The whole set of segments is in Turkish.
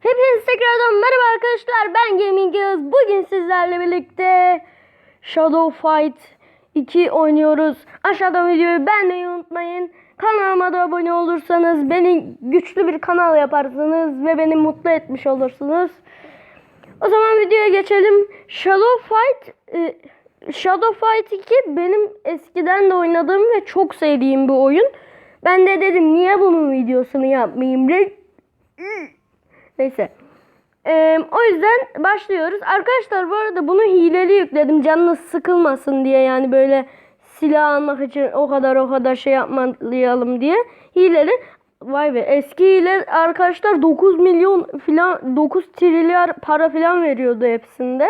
Hepiniz tekrardan merhaba arkadaşlar. Ben Gaming Yağız. Bugün sizlerle birlikte Shadow Fight 2 oynuyoruz. Aşağıdan videoyu beğenmeyi unutmayın. Kanalıma da abone olursanız beni güçlü bir kanal yaparsınız ve beni mutlu etmiş olursunuz. O zaman videoya geçelim. Shadow Fight e, Shadow Fight 2 benim eskiden de oynadığım ve çok sevdiğim bir oyun. Ben de dedim niye bunun videosunu yapmayayım? Neyse. Ee, o yüzden başlıyoruz. Arkadaşlar bu arada bunu hileli yükledim. Canınız sıkılmasın diye yani böyle silah almak için o kadar o kadar şey yapmayalım diye. Hileli. Vay be eski hile arkadaşlar 9 milyon filan 9 trilyar para filan veriyordu hepsinde.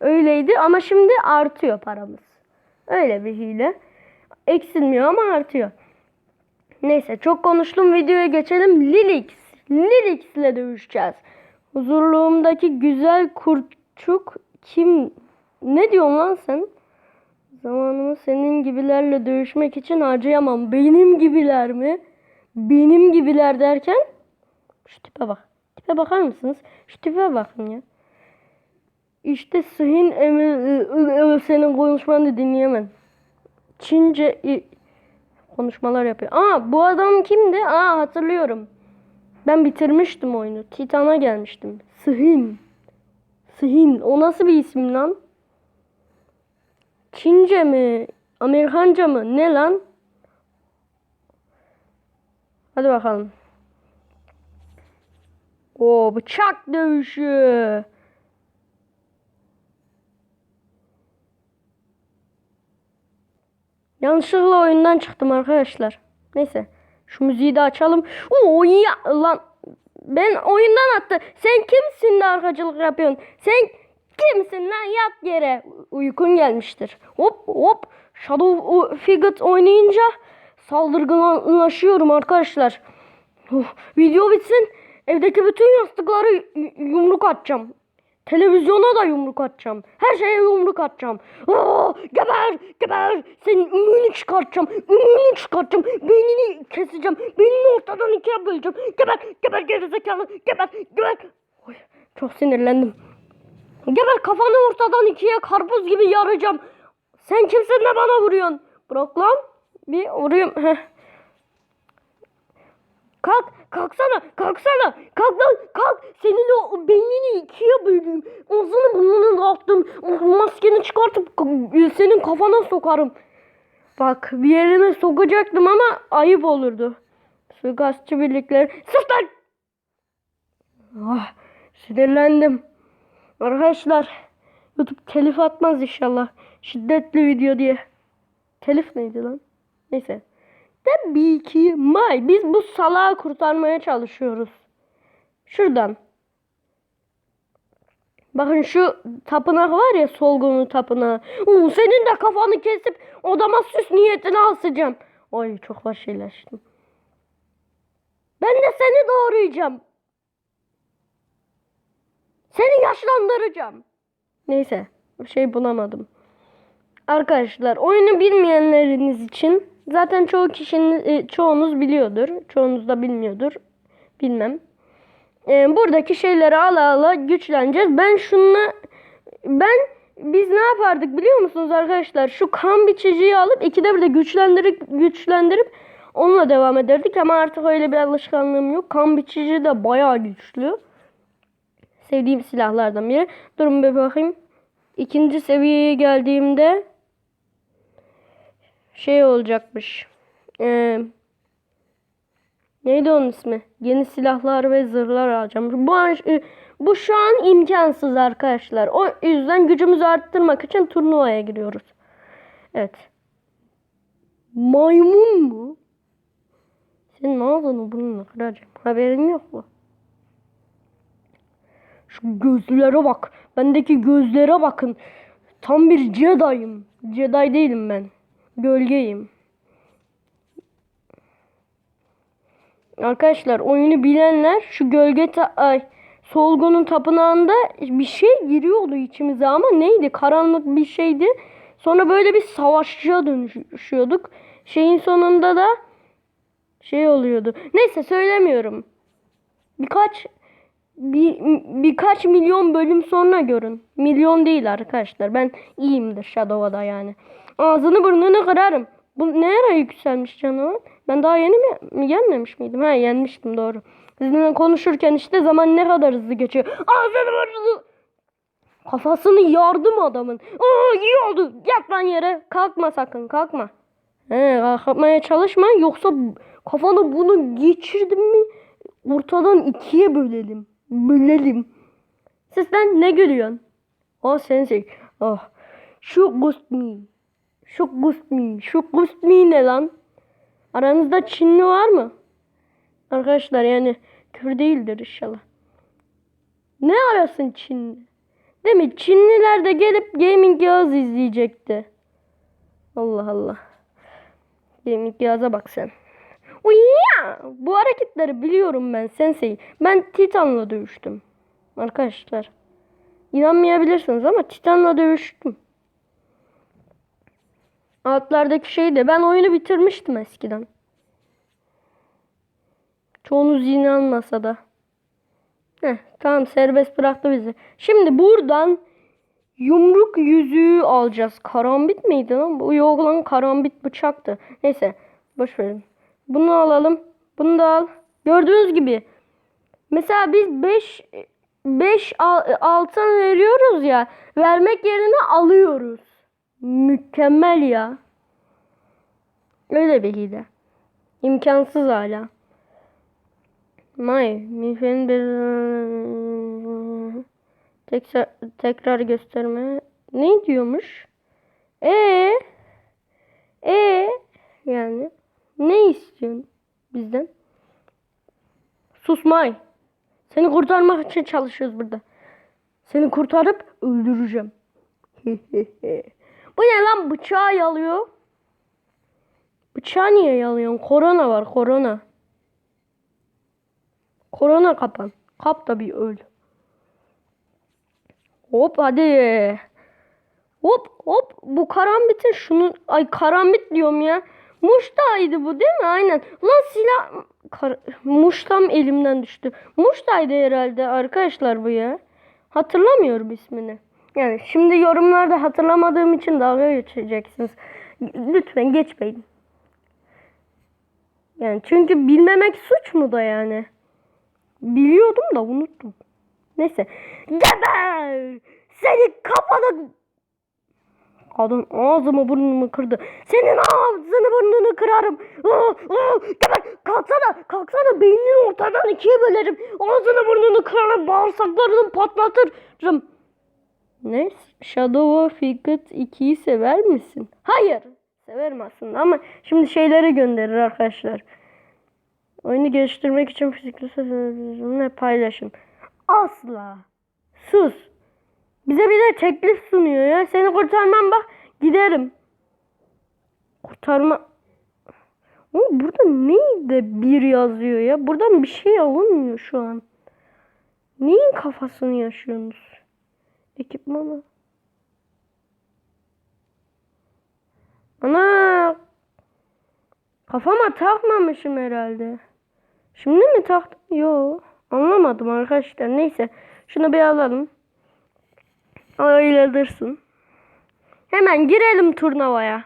Öyleydi ama şimdi artıyor paramız. Öyle bir hile. Eksilmiyor ama artıyor. Neyse çok konuştum videoya geçelim. Lilix. Lilix ile dövüşeceğiz. Huzurluğumdaki güzel kurçuk kim? Ne diyorsun lan sen? Zamanımı senin gibilerle dövüşmek için harcayamam. Benim gibiler mi? Benim gibiler derken? Şu tipe bak. Tipe bakar mısınız? Şu tipe bakın ya. İşte sıhhin emir senin konuşmanı dinleyemem. Çince konuşmalar yapıyor. Aa bu adam kimdi? Aa hatırlıyorum. Ben bitirmiştim oyunu. Titan'a gelmiştim. Sıhin. Sıhin. O nasıl bir isim lan? Çince mi? Amerikanca mı? Ne lan? Hadi bakalım. O bıçak dövüşü. Yanlışlıkla oyundan çıktım arkadaşlar. Neyse. Şu müziği de açalım. Oo ya lan. Ben oyundan attı. Sen kimsin de arkacılık yapıyorsun? Sen kimsin lan yat yere. Uykun gelmiştir. Hop hop. Shadow Figure oynayınca saldırganlaşıyorum arkadaşlar. Uf, video bitsin. Evdeki bütün yastıkları yumruk atacağım. Televizyona da yumruk atacağım. Her şeye yumruk atacağım. Aa, geber, geber. Senin ümünü çıkartacağım. Ümünü çıkartacağım. Beynini keseceğim. Beynini ortadan ikiye böleceğim. Geber, geber gerizekalı. Geber, geber. Oy, çok sinirlendim. Geber kafanı ortadan ikiye karpuz gibi yaracağım. Sen kimsin de bana vuruyorsun? Bırak lan. Bir vurayım. Kalk, kalksana, kalksana. Kalk lan, kalk. Senin o beynini ikiye böleyim. Ağzını burnunu dağıttım. Maskeni çıkartıp k- senin kafana sokarım. Bak bir yerine sokacaktım ama ayıp olurdu. Suikastçı birlikler. Sus! Ah, sinirlendim. Arkadaşlar YouTube telif atmaz inşallah. Şiddetli video diye. Telif neydi lan? Neyse. Tabii ki May. Biz bu salağı kurtarmaya çalışıyoruz. Şuradan. Bakın şu tapınak var ya solgunun tapınağı. Uu, senin de kafanı kesip odama süs niyetine asacağım. Ay çok vahşileştim. Ben de seni doğrayacağım. Seni yaşlandıracağım. Neyse. Şey bulamadım. Arkadaşlar oyunu bilmeyenleriniz için zaten çoğu kişinin e, çoğunuz biliyordur. Çoğunuz da bilmiyordur. Bilmem. E, buradaki şeyleri ala ala güçleneceğiz. Ben şunla ben biz ne yapardık biliyor musunuz arkadaşlar? Şu kan biçiciyi alıp ikide bir de güçlendirip güçlendirip onunla devam ederdik ama artık öyle bir alışkanlığım yok. Kan biçici de bayağı güçlü. Sevdiğim silahlardan biri. Durun bir bakayım. İkinci seviyeye geldiğimde şey olacakmış. Ee, neydi onun ismi? Yeni silahlar ve zırhlar alacağım. Bu an, e, bu şu an imkansız arkadaşlar. O yüzden gücümüzü arttırmak için turnuvaya giriyoruz. Evet. Maymun mu? Senin ağzını burnunu kıracağım. Haberin yok mu? Şu gözlere bak. Bendeki gözlere bakın. Tam bir Jedi'yim. Jedi değilim ben. Gölgeyim. Arkadaşlar oyunu bilenler şu gölge ta- ay, Solgun'un tapınağında bir şey giriyordu içimize ama neydi? Karanlık bir şeydi. Sonra böyle bir savaşçıya dönüşüyorduk. Şeyin sonunda da şey oluyordu. Neyse söylemiyorum. Birkaç bir, birkaç milyon bölüm sonra görün. Milyon değil arkadaşlar. Ben iyiyimdir Shadow'da yani. Ağzını burnunu kırarım. Bu ne ara yükselmiş canavar? Ben daha yeni mi, mi gelmemiş miydim? Ha yenmiştim doğru. Sizinle konuşurken işte zaman ne kadar hızlı geçiyor. Ağzını burnunu Kafasını yardım adamın. Aa iyi oldu. Yat lan yere. Kalkma sakın kalkma. He, kalkmaya çalışma yoksa kafanı bunu geçirdim mi ortadan ikiye bölelim. Bölelim. Sizden ne gülüyorsun? O sensin. Oh. Şu ghost me. Şu me. Şu me ne lan? Aranızda Çinli var mı? Arkadaşlar yani kür değildir inşallah. Ne arasın Çinli? Değil mi? Çinliler de gelip gaming Yağız izleyecekti. Allah Allah. Gaming Yağız'a bak sen. Uyya! Bu hareketleri biliyorum ben sensei. Ben Titan'la dövüştüm. Arkadaşlar. İnanmayabilirsiniz ama Titan'la dövüştüm. Altlardaki şey de ben oyunu bitirmiştim eskiden. Çoğunuz inanmasa da. Heh, tamam serbest bıraktı bizi. Şimdi buradan yumruk yüzüğü alacağız. Karambit miydi lan? Bu yok lan karambit bıçaktı. Neyse boş verin. Bunu alalım. Bunu da al. Gördüğünüz gibi. Mesela biz 5 5 altın veriyoruz ya. Vermek yerine alıyoruz. Mükemmel ya. Öyle bir hile. İmkansız hala. May, Mifen bir tekrar, tekrar gösterme. Ne diyormuş? E e yani ne istiyorsun bizden? Susmay. Seni kurtarmak için çalışıyoruz burada. Seni kurtarıp öldüreceğim. Bu ne lan bıçağı yalıyor? Bıçağı niye yalıyorsun? Korona var korona. Korona kapan. Kap da bir öl. Hop hadi. Hop hop. Bu karambitin şunu. Ay karambit diyorum ya. Muştaydı bu değil mi? Aynen. Lan silah. Kar... Muştam elimden düştü. Muştaydı herhalde arkadaşlar bu ya. Hatırlamıyorum ismini. Yani şimdi yorumlarda hatırlamadığım için dalga geçeceksiniz. Lütfen geçmeyin. Yani çünkü bilmemek suç mu da yani? Biliyordum da unuttum. Neyse. Geber! Seni kafana... Kadın ağzımı burnumu kırdı. Senin ağzını burnunu kırarım. Aa, aa, geber! Kalksana! Kalksana! Beynini ortadan ikiye bölerim. Ağzını burnunu kırarım. Bağırsaklarını patlatırım. Ne? Shadow of Wicked 2'yi sever misin? Hayır. Severim aslında ama şimdi şeyleri gönderir arkadaşlar. Oyunu geliştirmek için fizikli sözlerle paylaşın. Asla. Sus. Bize bir de teklif sunuyor ya. Seni kurtarmam bak giderim. Kurtarma. Ama burada neydi bir yazıyor ya? Buradan bir şey alınmıyor şu an. Neyin kafasını yaşıyorsunuz? Ekipmanı. Ana. Kafama takmamışım herhalde. Şimdi mi taktım? Yo. Anlamadım arkadaşlar. Neyse. Şunu bir alalım. Öyle. Hemen girelim turnuvaya.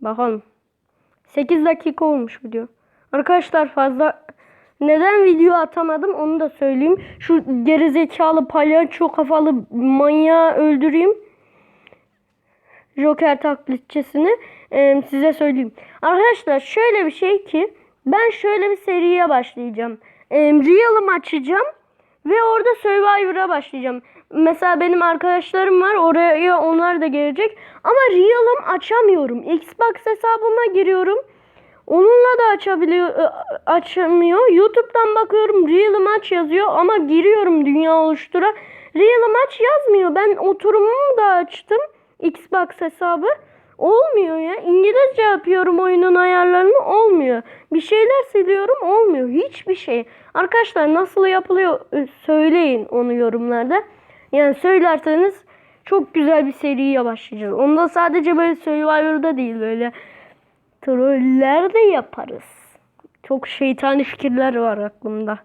Bakalım. 8 dakika olmuş video. Arkadaşlar fazla neden video atamadım onu da söyleyeyim. Şu gerizekalı palyaço kafalı manyağı öldüreyim. Joker taklitçisini e, size söyleyeyim. Arkadaşlar şöyle bir şey ki ben şöyle bir seriye başlayacağım. E, Real'ım açacağım ve orada Survivor'a başlayacağım. Mesela benim arkadaşlarım var oraya onlar da gelecek. Ama Real'ım açamıyorum. Xbox hesabıma giriyorum. Onunla da açabiliyor, e, açamıyor. YouTube'dan bakıyorum Real maç yazıyor ama giriyorum dünya oluştura. Real maç yazmıyor. Ben oturumumu da açtım. Xbox hesabı. Olmuyor ya. İngilizce yapıyorum oyunun ayarlarını olmuyor. Bir şeyler siliyorum olmuyor. Hiçbir şey. Arkadaşlar nasıl yapılıyor e, söyleyin onu yorumlarda. Yani söylerseniz çok güzel bir seriye başlayacağız. Onda sadece böyle Survivor'da değil böyle troller de yaparız. Çok şeytani fikirler var aklımda.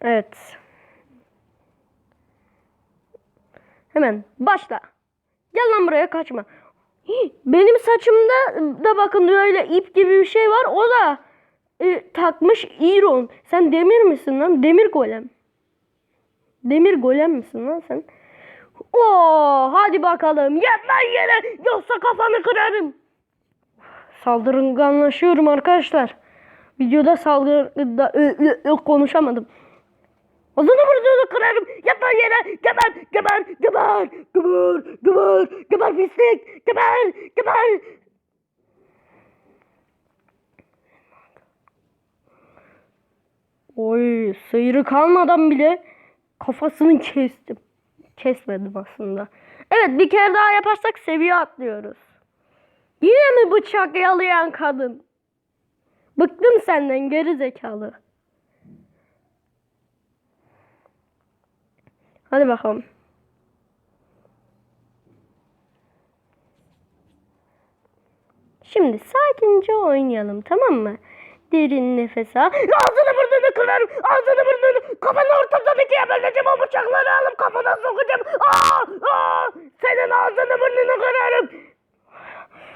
Evet. Hemen başla. Gel lan buraya kaçma. Benim saçımda da bakın öyle ip gibi bir şey var. O da e, takmış İron. Sen demir misin lan? Demir golem. Demir golem misin lan sen? Oo, hadi bakalım. Yat lan yere. Yoksa kafanı kırarım. Saldırganlaşıyorum arkadaşlar. Videoda ö, konuşamadım. Ağzını burnunu kırarım. Yat lan yere. Geber, geber, geber, geber, geber, geber pislik. Geber, geber. Oy, sıyrı kalmadan bile kafasını kestim. Kesmedim aslında. Evet, bir kere daha yaparsak seviye atlıyoruz. Yine mi bıçak yalayan kadın? Bıktım senden geri zekalı. Hadi bakalım. Şimdi sakince oynayalım tamam mı? Derin nefes al. Ağzını burnunu kırarım. Ağzını burnunu. Kafanı ortadan ikiye böleceğim. O bıçakları alıp kafana sokacağım. Aa, aa, senin ağzını burnunu kırarım.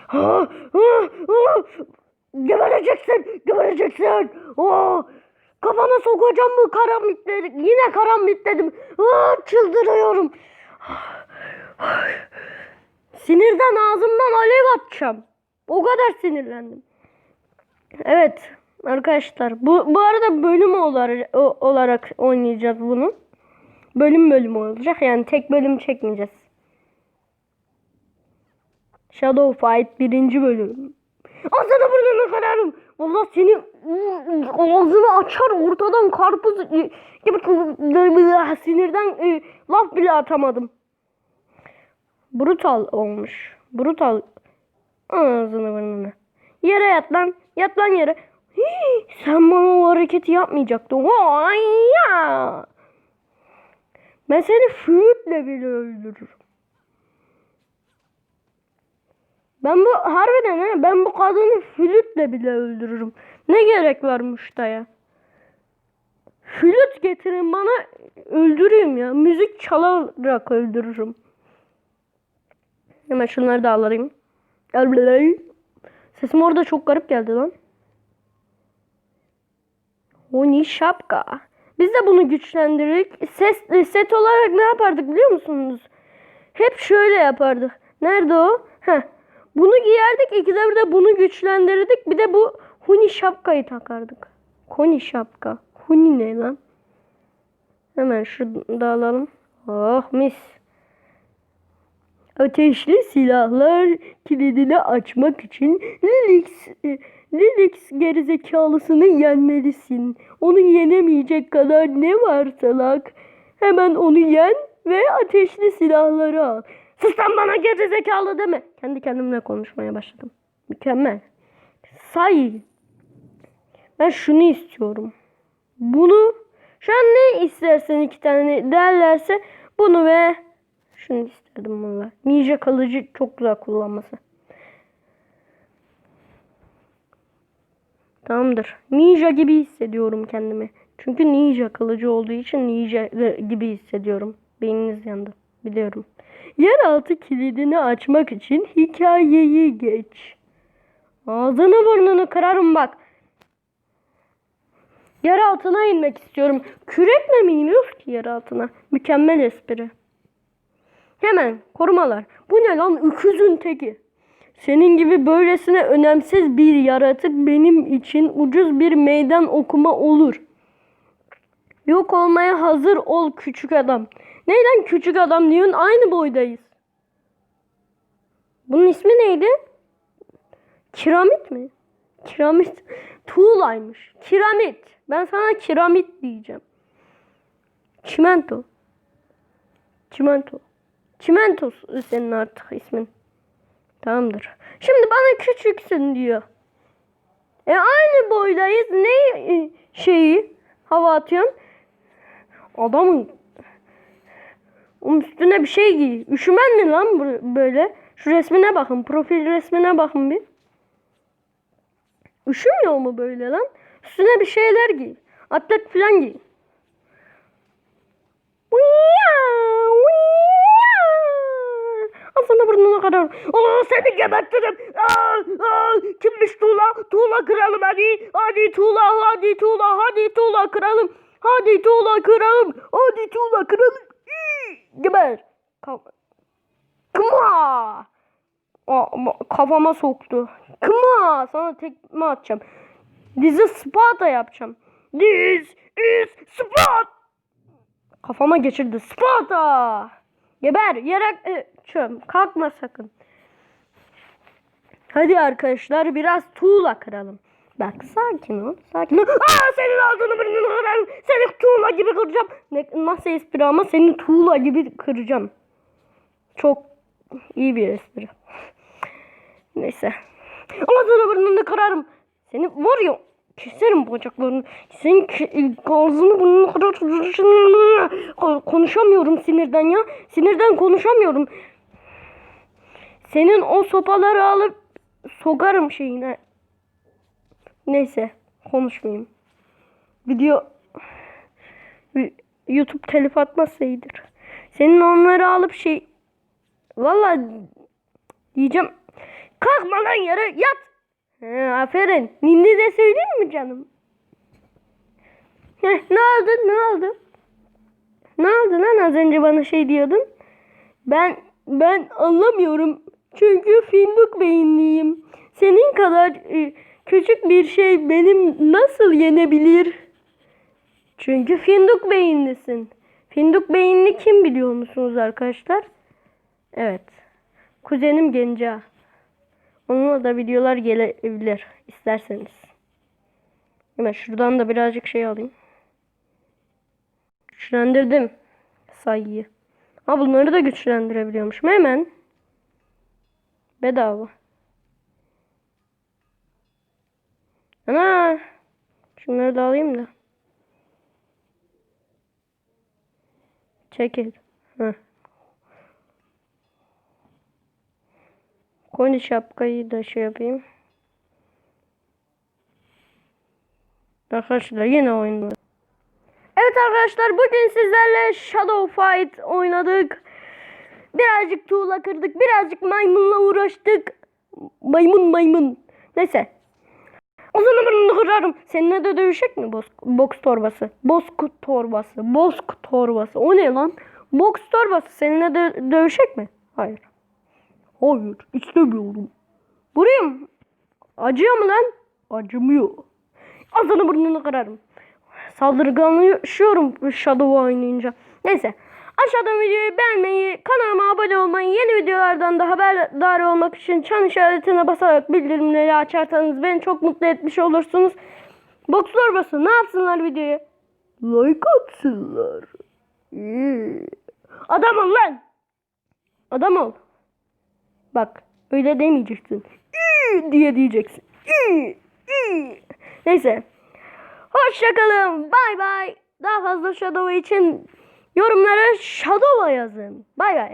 Aa, aa, aa. Gebereceksin. Gebereceksin. Aa, kafana sokacağım bu karammitleri. Yine karammitledim. Aa, çıldırıyorum. Sinirden ağzımdan alev atacağım. O kadar sinirlendim. Evet arkadaşlar bu, bu arada bölüm olarak, oynayacağız bunu. Bölüm bölüm olacak yani tek bölüm çekmeyeceğiz. Shadow Fight birinci bölüm. Ağzını burnunu kırarım. Valla seni ağzını açar ortadan karpuz gibi sinirden e, laf bile atamadım. Brutal olmuş. Brutal. Ağzını burnunu. Yere yat lan. Yat lan yere. Sen bana o hareketi yapmayacaktın. Ay ya. Ben seni flütle bile öldürürüm. Ben bu harbiden ha ben bu kadını flütle bile öldürürüm. Ne gerek var muştaya? Flüt getirin bana öldüreyim ya. Müzik çalarak öldürürüm. Hemen şunları da alayım. Sesim orada çok garip geldi lan. Oni şapka. Biz de bunu güçlendirdik. Ses, set olarak ne yapardık biliyor musunuz? Hep şöyle yapardık. Nerede o? Heh. Bunu giyerdik. İkide bir de bunu güçlendirdik. Bir de bu huni şapkayı takardık. Huni şapka. Huni ne lan? Hemen şunu da alalım. Oh mis. Ateşli silahlar kilidini açmak için Lilix, Lilix gerizekalısını yenmelisin. Onu yenemeyecek kadar ne var salak? Hemen onu yen ve ateşli silahları al. Sus lan bana gerizekalı deme. Kendi kendimle konuşmaya başladım. Mükemmel. Say. Ben şunu istiyorum. Bunu şu an ne istersen iki tane derlerse bunu ve şunu isterdim valla. Ninja kalıcı çok güzel kullanması. Tamamdır. Ninja gibi hissediyorum kendimi. Çünkü ninja kılıcı olduğu için ninja gibi hissediyorum. Beyniniz yandı. Biliyorum. Yeraltı kilidini açmak için hikayeyi geç. Ağzını burnunu kırarım bak. Yer altına inmek istiyorum. Kürekle mi iniyoruz ki yer altına? Mükemmel espri. Hemen korumalar. Bu ne lan öküzün teki. Senin gibi böylesine önemsiz bir yaratık benim için ucuz bir meydan okuma olur. Yok olmaya hazır ol küçük adam. Neyden küçük adam diyorsun? Aynı boydayız. Bunun ismi neydi? Kiramit mi? Kiramit. Tuğlaymış. Kiramit. Ben sana kiramit diyeceğim. Çimento. Çimento. Çimento senin artık ismin. Tamamdır. Şimdi bana küçüksün diyor. E aynı boydayız. Ne e, şeyi hava atıyorsun? Adamın üstüne bir şey giy. Üşümen mi lan böyle? Şu resmine bakın. Profil resmine bakın bir. Üşümüyor mu böyle lan? Üstüne bir şeyler giy. Atlet falan giy. Uyaa, Burnuna kadar. Aa seni gebertirim. Aa, aa, kimmiş Tuğla? Tuğla kralım hadi. Hadi Tuğla, hadi Tuğla, hadi Tuğla kralım. Hadi Tuğla kralım. Hadi Tuğla kralım. Geber. Kıma. Kafama soktu. Kıma. Sana tekme atacağım. Dizi Sparta yapacağım. Diz is Sparta. Kafama geçirdi. Sparta. Geber. Yere e, çöm. Kalkma sakın. Hadi arkadaşlar biraz tuğla kıralım. Bak sakin ol. Sakin ol. Aa senin ağzını burnunu kırarım. Seni tuğla gibi kıracağım. Ne, nasıl espri ama seni tuğla gibi kıracağım. Çok iyi bir espri. Neyse. Ağzını burnunu kırarım. Seni var keserim bacaklarını. Senin ke- ağzını burnunu kırarım. Konuşamıyorum sinirden ya. Sinirden konuşamıyorum. Senin o sopaları alıp sokarım şeyine. Neyse konuşmayayım. Video YouTube telif atmazsa iyidir. Senin onları alıp şey Valla diyeceğim. Kalkma lan yere yat. He, aferin. Ninni de söyleyeyim mi canım? Ne oldu ne oldu? Ne oldu lan az önce bana şey diyordun? Ben ben anlamıyorum. Çünkü fındık beyinliyim. Senin kadar e, küçük bir şey benim nasıl yenebilir? Çünkü fındık beyinlisin. Fındık beyinli kim biliyor musunuz arkadaşlar? Evet. Kuzenim Genca. Onunla da videolar gelebilir isterseniz. Hemen şuradan da birazcık şey alayım. Güçlendirdim sayıyı. Ha bunları da güçlendirebiliyormuşum hemen. Bedava. Ana. Şunları da alayım da. Çekil. Heh. Koni şapkayı da şey yapayım. Arkadaşlar yine oynuyor. Evet arkadaşlar bugün sizlerle Shadow Fight oynadık. Birazcık tuğla kırdık. Birazcık maymunla uğraştık. Maymun maymun. Neyse. O zaman bunu kırarım. Seninle de dövüşecek mi boks, boks torbası? Boks torbası. Boks torbası. O ne lan? Boks torbası. Seninle de dövüşecek mi? Hayır. Hayır. istemiyorum. Vurayım. Acıyor mu lan? Acımıyor. Ağzını burnunu kırarım. Saldırganlaşıyorum Shadow oynayınca. Neyse. Aşağıdan videoyu beğenmeyi, kanalıma abone olmayı, yeni videolardan da haberdar olmak için çan işaretine basarak bildirimleri açarsanız beni çok mutlu etmiş olursunuz. Bokslar basın ne yapsınlar videoyu? Like atsınlar. Adam ol lan. Adam ol. Bak öyle demeyeceksin. İyi diye diyeceksin. İyi, iyi. Neyse. Hoşçakalın. Bay bay. Daha fazla Shadow için yorumlara Shadow'a yazın. Bay bay.